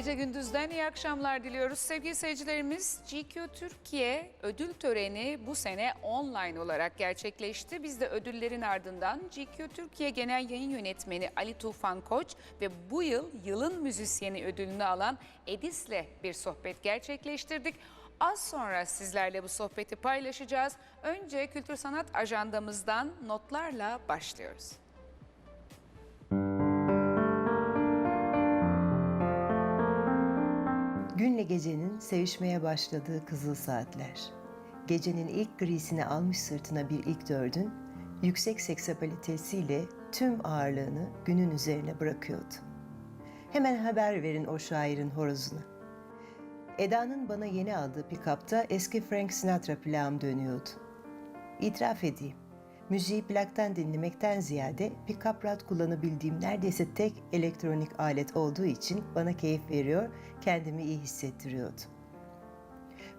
Gece gündüzden iyi akşamlar diliyoruz. Sevgili seyircilerimiz GQ Türkiye ödül töreni bu sene online olarak gerçekleşti. Biz de ödüllerin ardından GQ Türkiye Genel Yayın Yönetmeni Ali Tufan Koç ve bu yıl yılın müzisyeni ödülünü alan Edis'le bir sohbet gerçekleştirdik. Az sonra sizlerle bu sohbeti paylaşacağız. Önce kültür sanat ajandamızdan notlarla başlıyoruz. Günle gecenin sevişmeye başladığı kızıl saatler. Gecenin ilk grisini almış sırtına bir ilk dördün, yüksek seksapalitesiyle tüm ağırlığını günün üzerine bırakıyordu. Hemen haber verin o şairin horozuna. Eda'nın bana yeni aldığı pikapta eski Frank Sinatra plağım dönüyordu. İtiraf edeyim, müziği plaktan dinlemekten ziyade pick-up rad kullanabildiğim neredeyse tek elektronik alet olduğu için bana keyif veriyor, kendimi iyi hissettiriyordu.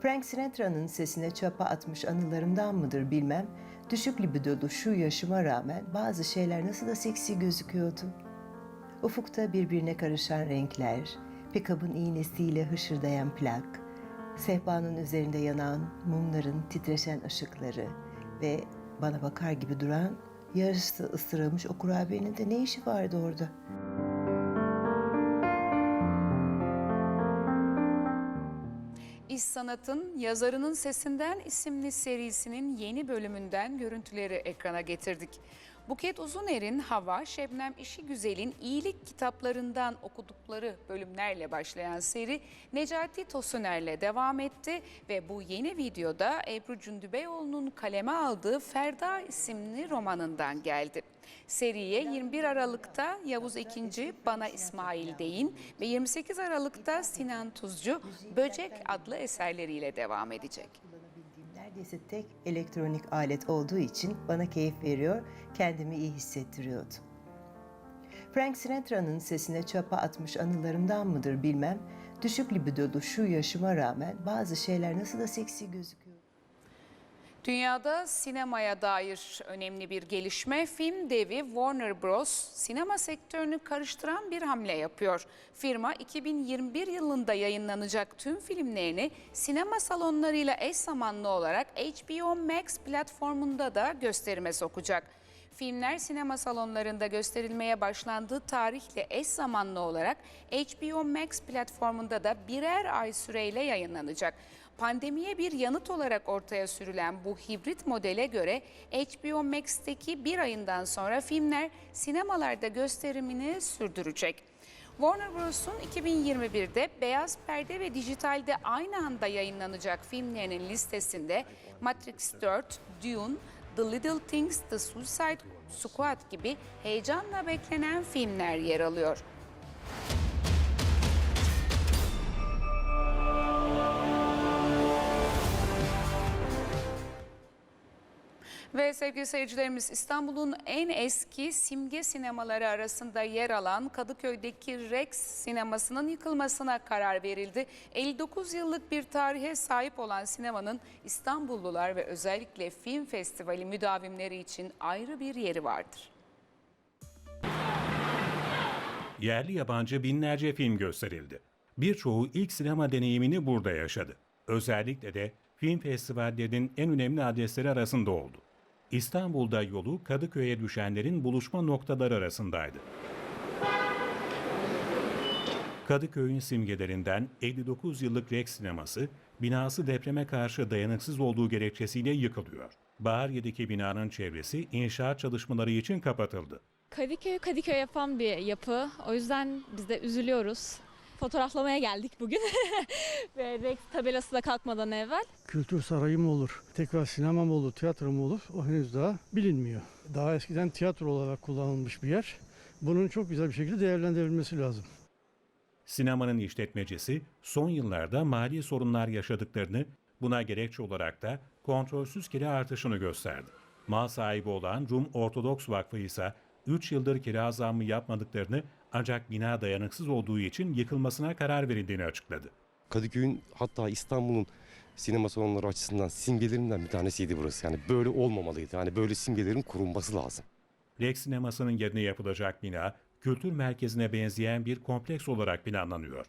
Frank Sinatra'nın sesine çapa atmış anılarımdan mıdır bilmem, düşük libidolu şu yaşıma rağmen bazı şeyler nasıl da seksi gözüküyordu. Ufukta birbirine karışan renkler, pikabın iğnesiyle hışırdayan plak, sehpanın üzerinde yanan mumların titreşen ışıkları ve bana bakar gibi duran yarısı ısırılmış o kurabiyenin de ne işi vardı orada? İş Sanat'ın Yazarının Sesinden isimli serisinin yeni bölümünden görüntüleri ekrana getirdik. Buket Uzuner'in Hava, Şebnem İşi Güzel'in iyilik kitaplarından okudukları bölümlerle başlayan seri Necati Tosuner'le devam etti ve bu yeni videoda Ebru Cündübeyoğlu'nun kaleme aldığı Ferda isimli romanından geldi. Seriye 21 Aralık'ta Yavuz Ekinci, Bana İsmail Deyin ve 28 Aralık'ta Sinan Tuzcu, Böcek adlı eserleriyle devam edecek. Neredeyse tek elektronik alet olduğu için bana keyif veriyor, kendimi iyi hissettiriyordu. Frank Sinatra'nın sesine çapa atmış anılarımdan mıdır bilmem, düşük libidolu şu yaşıma rağmen bazı şeyler nasıl da seksi gözüküyor. Dünyada sinemaya dair önemli bir gelişme film devi Warner Bros. sinema sektörünü karıştıran bir hamle yapıyor. Firma 2021 yılında yayınlanacak tüm filmlerini sinema salonlarıyla eş zamanlı olarak HBO Max platformunda da gösterime sokacak. Filmler sinema salonlarında gösterilmeye başlandığı tarihle eş zamanlı olarak HBO Max platformunda da birer ay süreyle yayınlanacak. Pandemiye bir yanıt olarak ortaya sürülen bu hibrit modele göre HBO Max'teki bir ayından sonra filmler sinemalarda gösterimini sürdürecek. Warner Bros'un 2021'de beyaz perde ve dijitalde aynı anda yayınlanacak filmlerinin listesinde Matrix 4, Dune, The Little Things, The Suicide Squad gibi heyecanla beklenen filmler yer alıyor. Ve sevgili seyircilerimiz İstanbul'un en eski simge sinemaları arasında yer alan Kadıköy'deki Rex sinemasının yıkılmasına karar verildi. 59 yıllık bir tarihe sahip olan sinemanın İstanbullular ve özellikle film festivali müdavimleri için ayrı bir yeri vardır. Yerli yabancı binlerce film gösterildi. Birçoğu ilk sinema deneyimini burada yaşadı. Özellikle de film festivallerinin en önemli adresleri arasında oldu. İstanbul'da yolu Kadıköy'e düşenlerin buluşma noktaları arasındaydı. Kadıköy'ün simgelerinden 59 yıllık Rex sineması, binası depreme karşı dayanıksız olduğu gerekçesiyle yıkılıyor. Bahariye'deki binanın çevresi inşaat çalışmaları için kapatıldı. Kadıköy Kadıköy yapan bir yapı. O yüzden biz de üzülüyoruz. Fotoğraflamaya geldik bugün. Ve Rex tabelası da kalkmadan evvel. Kültür sarayı mı olur, tekrar sinema mı olur, tiyatro mu olur o henüz daha bilinmiyor. Daha eskiden tiyatro olarak kullanılmış bir yer. Bunun çok güzel bir şekilde değerlendirilmesi lazım. Sinemanın işletmecisi son yıllarda mali sorunlar yaşadıklarını, buna gerekçe olarak da kontrolsüz kira artışını gösterdi. Mal sahibi olan Rum Ortodoks Vakfı ise 3 yıldır kira zammı yapmadıklarını ancak bina dayanıksız olduğu için yıkılmasına karar verildiğini açıkladı. Kadıköy'ün hatta İstanbul'un sinema salonları açısından simgelerinden bir tanesiydi burası. Yani böyle olmamalıydı. Yani böyle simgelerin korunması lazım. Rex sinemasının yerine yapılacak bina, kültür merkezine benzeyen bir kompleks olarak planlanıyor.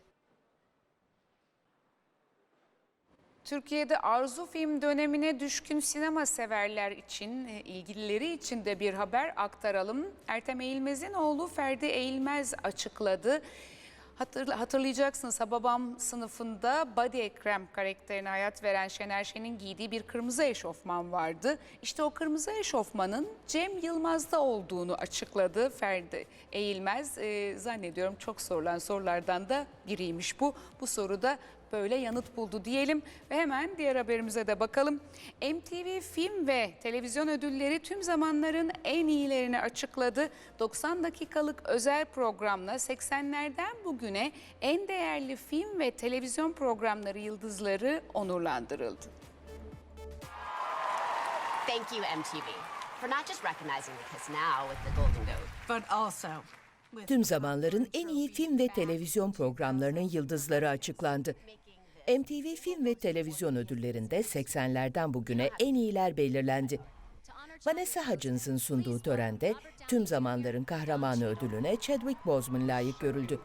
Türkiye'de arzu film dönemine düşkün sinema severler için, e, ilgilileri için de bir haber aktaralım. Ertem Eğilmez'in oğlu Ferdi Eğilmez açıkladı. Hatırla, hatırlayacaksınız Hababam sınıfında Badi Ekrem karakterine hayat veren Şener Şen'in giydiği bir kırmızı eşofman vardı. İşte o kırmızı eşofmanın Cem Yılmaz'da olduğunu açıkladı Ferdi Eğilmez. Ee, zannediyorum çok sorulan sorulardan da biriymiş bu. Bu soruda böyle yanıt buldu diyelim ve hemen diğer haberimize de bakalım. MTV Film ve Televizyon Ödülleri tüm zamanların en iyilerini açıkladı. 90 dakikalık özel programla 80'lerden bugüne en değerli film ve televizyon programları yıldızları onurlandırıldı. Thank you, MTV, for not just recognizing the Kiss Now with the Golden Goat, but also Tüm zamanların en iyi film ve televizyon programlarının yıldızları açıklandı. MTV Film ve Televizyon Ödülleri'nde 80'lerden bugüne en iyiler belirlendi. Vanessa Hudgens''ın sunduğu törende tüm zamanların kahramanı ödülüne Chadwick Boseman layık görüldü.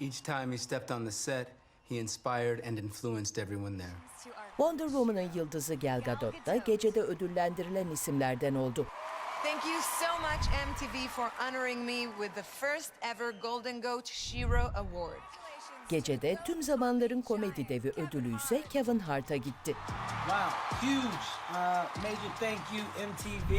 Each time he stepped on the set, he inspired and influenced everyone there. Wonder Woman'ın yıldızı Gal Gadot da gecede ödüllendirilen isimlerden oldu. thank you so much MTV for honoring me with the first ever Golden Goat Shiro Award. Gecede tüm zamanların komedi devi ödülü ise Kevin Hart'a gitti. Wow, huge. Uh, major thank you, MTV.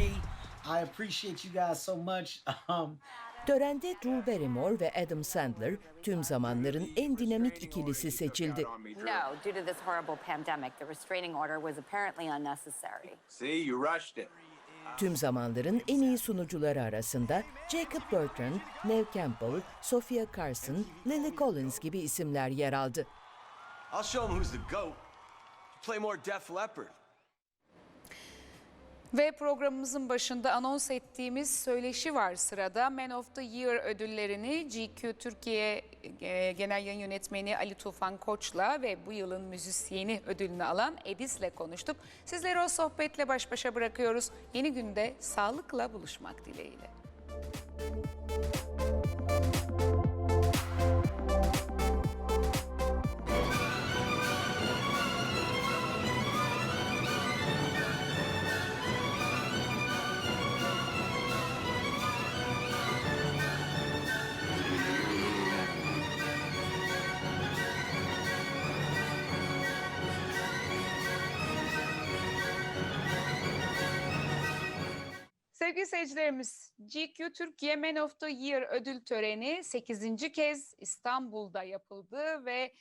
I appreciate you guys so much. Um, Törende Drew Barrymore ve Adam Sandler tüm zamanların en dinamik ikilisi seçildi. No, due to this horrible pandemic, the restraining order was apparently unnecessary. See, you rushed it. Tüm zamanların en iyi sunucuları arasında Jacob Bertrand, Neve Campbell, Sophia Carson, Lily Collins gibi isimler yer aldı. I'll show him who's the goat. Play more Def Leppard. Ve programımızın başında anons ettiğimiz söyleşi var sırada. Man of the Year ödüllerini GQ Türkiye e, Genel Yayın Yönetmeni Ali Tufan Koç'la ve bu yılın müzisyeni ödülünü alan Edis'le konuştuk. Sizleri o sohbetle baş başa bırakıyoruz. Yeni günde sağlıkla buluşmak dileğiyle. Sevgili seyircilerimiz, GQ Türkiye Man of the Year ödül töreni 8. kez İstanbul'da yapıldı ve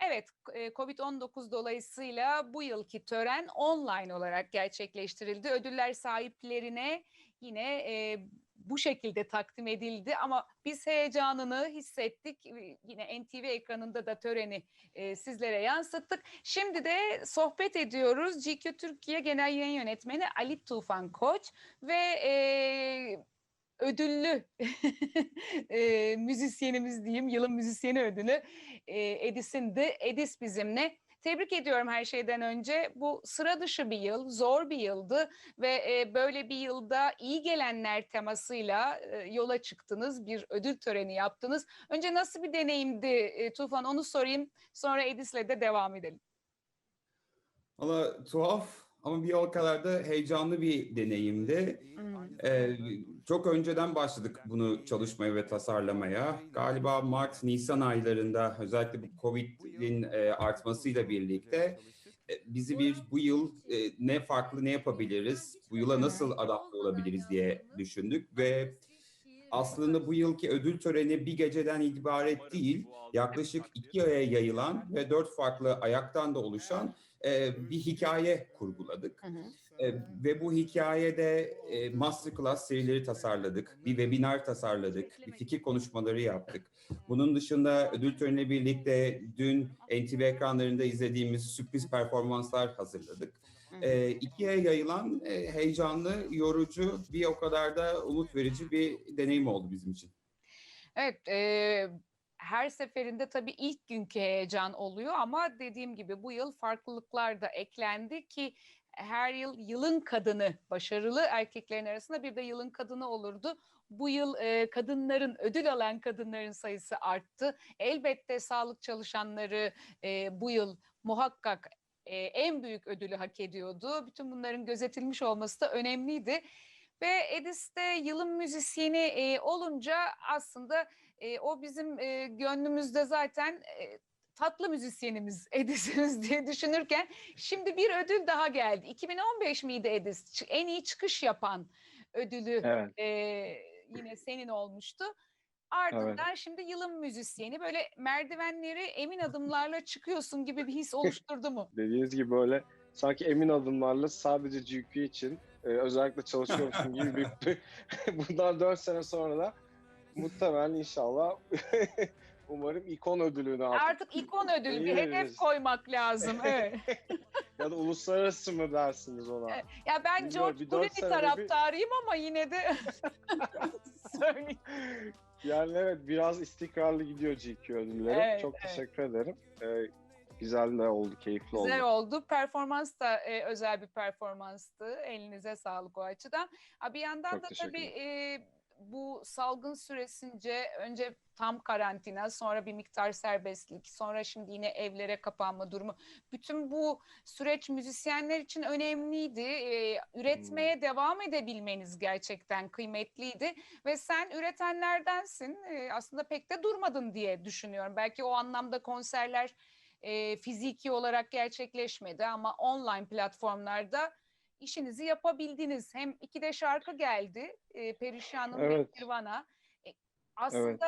evet e, Covid-19 dolayısıyla bu yılki tören online olarak gerçekleştirildi. Ödüller sahiplerine yine e, bu şekilde takdim edildi ama biz heyecanını hissettik. E, Yine NTV ekranında da töreni e, sizlere yansıttık. Şimdi de sohbet ediyoruz. GQ Türkiye Genel Yayın Yönetmeni Ali Tufan Koç ve e, ödüllü e, müzisyenimiz diyeyim, yılın müzisyeni ödülü e, Edis'in de Edis bizimle. Tebrik ediyorum her şeyden önce. Bu sıra dışı bir yıl, zor bir yıldı ve e, böyle bir yılda iyi gelenler temasıyla e, yola çıktınız, bir ödül töreni yaptınız. Önce nasıl bir deneyimdi e, Tufan onu sorayım, sonra Edis'le de devam edelim. Valla tuhaf ama bir o kadar da heyecanlı bir deneyimdi. Ee, çok önceden başladık bunu çalışmaya ve tasarlamaya. Galiba Mart, Nisan aylarında özellikle bu Covid'in e, artmasıyla birlikte e, bizi bir bu yıl e, ne farklı ne yapabiliriz, bu yıla nasıl adapte olabiliriz diye düşündük ve aslında bu yılki ödül töreni bir geceden ibaret değil, yaklaşık iki aya yayılan ve dört farklı ayaktan da oluşan e, bir hikaye kurguladık. E, ve bu hikayede e, masterclass serileri tasarladık, bir webinar tasarladık, bir fikir konuşmaları yaptık. Bunun dışında ödül töreniyle birlikte dün NTV ekranlarında izlediğimiz sürpriz performanslar hazırladık. E, ikiye yayılan e, heyecanlı, yorucu, bir o kadar da umut verici bir deneyim oldu bizim için. Evet, e, her seferinde tabii ilk günkü heyecan oluyor ama dediğim gibi bu yıl farklılıklar da eklendi ki her yıl yılın kadını başarılı erkeklerin arasında bir de yılın kadını olurdu. Bu yıl e, kadınların ödül alan kadınların sayısı arttı. Elbette sağlık çalışanları e, bu yıl muhakkak e, en büyük ödülü hak ediyordu. Bütün bunların gözetilmiş olması da önemliydi. Ve Edis'te yılın müzisyeni e, olunca aslında e, o bizim e, gönlümüzde zaten e, tatlı müzisyenimiz Edis'imiz diye düşünürken şimdi bir ödül daha geldi. 2015 miydi Edis? En iyi çıkış yapan ödülü Evet. e, yine senin olmuştu. Ardından şimdi yılın müzisyeni böyle merdivenleri emin adımlarla çıkıyorsun gibi bir his oluşturdu mu? Dediğiniz gibi böyle sanki emin adımlarla sadece GQ için e, özellikle çalışıyormuşum gibi bir, bundan 4 sene sonra da muhtemelen inşallah umarım ikon ödülünü artık, Artık ikon ödülü bir hedef koymak lazım. Evet. ya da uluslararası mı dersiniz ona? Ya ben Bilmiyorum, George Clooney bir- taraftarıyım ama yine de söyleyeyim. Yani evet biraz istikrarlı gidiyor GQ ödülleri. Evet, Çok evet. teşekkür ederim. E, güzel de oldu, keyifli oldu. Güzel oldu. Performans da e, özel bir performanstı. Elinize sağlık o açıdan. Bir yandan Çok da tabii e, bu salgın süresince önce tam karantina, sonra bir miktar serbestlik, sonra şimdi yine evlere kapanma durumu. Bütün bu süreç müzisyenler için önemliydi. E, üretmeye devam edebilmeniz gerçekten kıymetliydi ve sen üretenlerdensin. E, aslında pek de durmadın diye düşünüyorum. Belki o anlamda konserler e, fiziki olarak gerçekleşmedi ama online platformlarda işinizi yapabildiniz. Hem iki de şarkı geldi. E, Perişan'ın ve Evet. Nirvana. E, aslında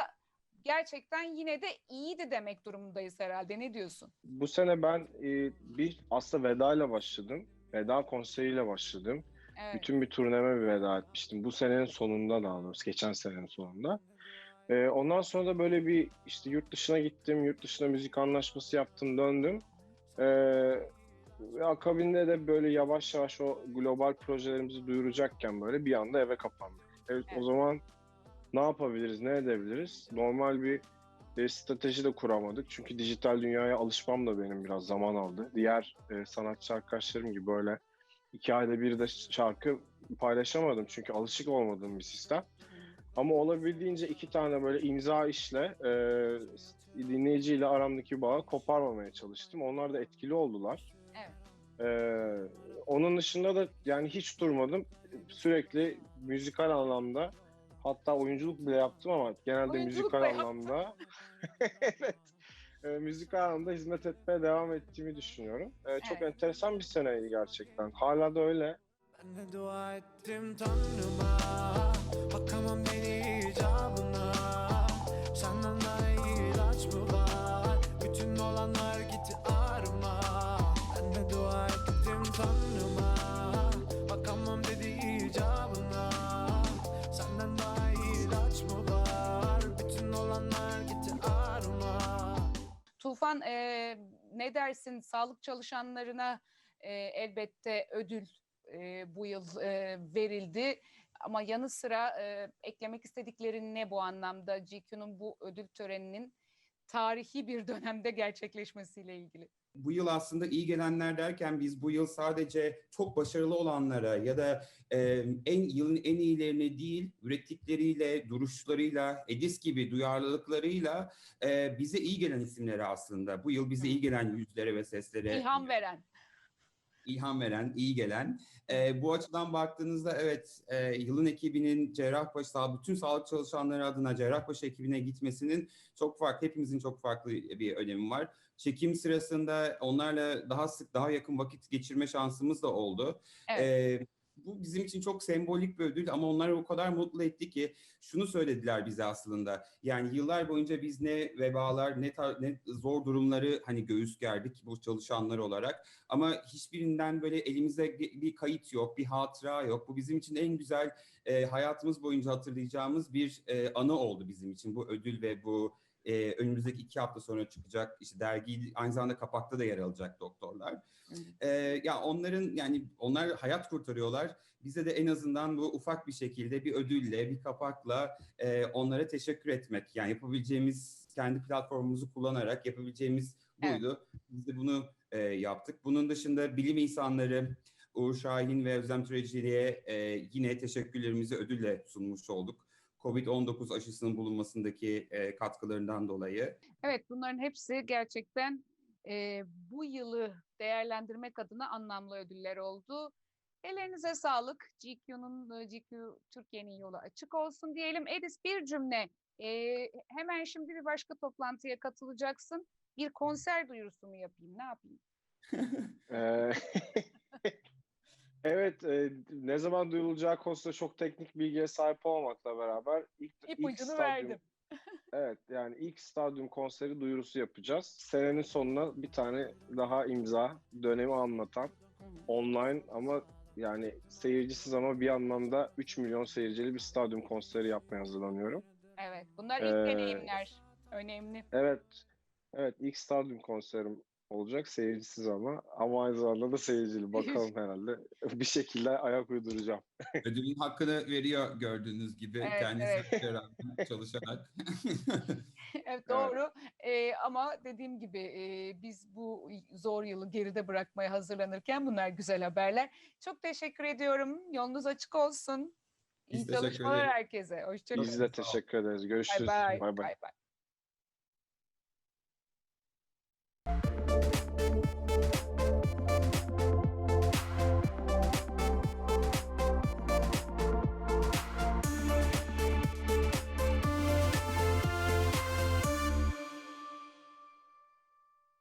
gerçekten yine de iyiydi demek durumundayız herhalde. Ne diyorsun? Bu sene ben e, bir aslında vedayla başladım. Veda konseriyle başladım. Evet. Bütün bir turneme bir veda etmiştim. Bu senenin sonunda daha doğrusu, geçen senenin sonunda. E, ondan sonra da böyle bir işte yurt dışına gittim, yurt dışına müzik anlaşması yaptım, döndüm. E, ve akabinde de böyle yavaş yavaş o global projelerimizi duyuracakken böyle bir anda eve kapandık. Evet, o zaman ne yapabiliriz, ne edebiliriz? Normal bir e, strateji de kuramadık. Çünkü dijital dünyaya alışmam da benim biraz zaman aldı. Diğer e, sanatçı arkadaşlarım gibi böyle iki ayda bir de şarkı paylaşamadım. Çünkü alışık olmadığım bir sistem. Ama olabildiğince iki tane böyle imza işle e, dinleyiciyle aramdaki bağı koparmamaya çalıştım. Onlar da etkili oldular. Evet. E, onun dışında da yani hiç durmadım. Sürekli müzikal anlamda hatta oyunculuk bile yaptım ama genelde Oyunculuk müzikal anlamda evet e, müzikal anlamda hizmet etmeye devam ettiğimi düşünüyorum. E, çok Evet. enteresan bir seneydi gerçekten. Hala da öyle. Ben ne dua ettim tanrıma Bakamam beni Tufan e, ne dersin sağlık çalışanlarına e, elbette ödül e, bu yıl e, verildi. Ama yanı sıra e, eklemek istediklerin ne bu anlamda GQ'nun bu ödül töreninin tarihi bir dönemde gerçekleşmesiyle ilgili? Bu yıl aslında iyi gelenler derken biz bu yıl sadece çok başarılı olanlara ya da e, en yılın en iyilerine değil ürettikleriyle, duruşlarıyla, Edis gibi duyarlılıklarıyla e, bize iyi gelen isimlere aslında bu yıl bize iyi gelen yüzlere ve seslere İlham veren. İlham veren, iyi gelen. Ee, bu açıdan baktığınızda evet e, yılın ekibinin Cerrahpaşa, bütün sağlık çalışanları adına Cerrahpaşa ekibine gitmesinin çok farklı, hepimizin çok farklı bir önemi var. Çekim sırasında onlarla daha sık, daha yakın vakit geçirme şansımız da oldu. Evet. Ee, bu bizim için çok sembolik bir ödül ama onları o kadar mutlu etti ki şunu söylediler bize aslında. Yani yıllar boyunca biz ne vebalar ne, ne zor durumları hani göğüs gerdik bu çalışanlar olarak. Ama hiçbirinden böyle elimizde bir bir kayıt yok, bir hatıra yok. Bu bizim için en güzel e, hayatımız boyunca hatırlayacağımız bir e, anı oldu bizim için bu ödül ve bu e, önümüzdeki iki hafta sonra çıkacak işte dergi aynı zamanda kapakta da yer alacak doktorlar. E, ya onların yani onlar hayat kurtarıyorlar. Bize de en azından bu ufak bir şekilde bir ödülle, bir kapakla e, onlara teşekkür etmek. Yani yapabileceğimiz kendi platformumuzu kullanarak yapabileceğimiz buydu. Biz de bunu e, yaptık. Bunun dışında bilim insanları Uğur Şahin ve Özlem Türeci'ye e, yine teşekkürlerimizi ödülle sunmuş olduk. Covid-19 aşısının bulunmasındaki e, katkılarından dolayı. Evet bunların hepsi gerçekten e, bu yılı değerlendirmek adına anlamlı ödüller oldu. Ellerinize sağlık. GQ'nun e, GQ Türkiye'nin yolu açık olsun diyelim. Edis bir cümle. E, hemen şimdi bir başka toplantıya katılacaksın. Bir konser duyurusu mu yapayım? Ne yapayım? Evet, e, ne zaman duyulacağı konusunda çok teknik bilgiye sahip olmakla beraber ilk, ilk stadyum- verdim. Evet, yani ilk stadyum konseri duyurusu yapacağız. Senenin sonuna bir tane daha imza, dönemi anlatan, online ama yani seyircisiz ama bir anlamda 3 milyon seyircili bir stadyum konseri yapmaya hazırlanıyorum. Evet, bunlar ilk Ee, deneyimler. Önemli. Evet, evet ilk stadyum konserim olacak seyircisiz ama ama aynı zamanda da seyircili. Bakalım herhalde bir şekilde ayak uyduracağım. Ödülün hakkını veriyor gördüğünüz gibi Evet, kendisi evet. çalışarak. Evet doğru Ee, ama dediğim gibi e, biz bu zor yılı geride bırakmaya hazırlanırken bunlar güzel haberler. Çok teşekkür ediyorum. Yolunuz açık olsun. İyi çalışmalar herkese. Hoşçakalın. Biz de teşekkür ederiz. Görüşürüz. Bay bay.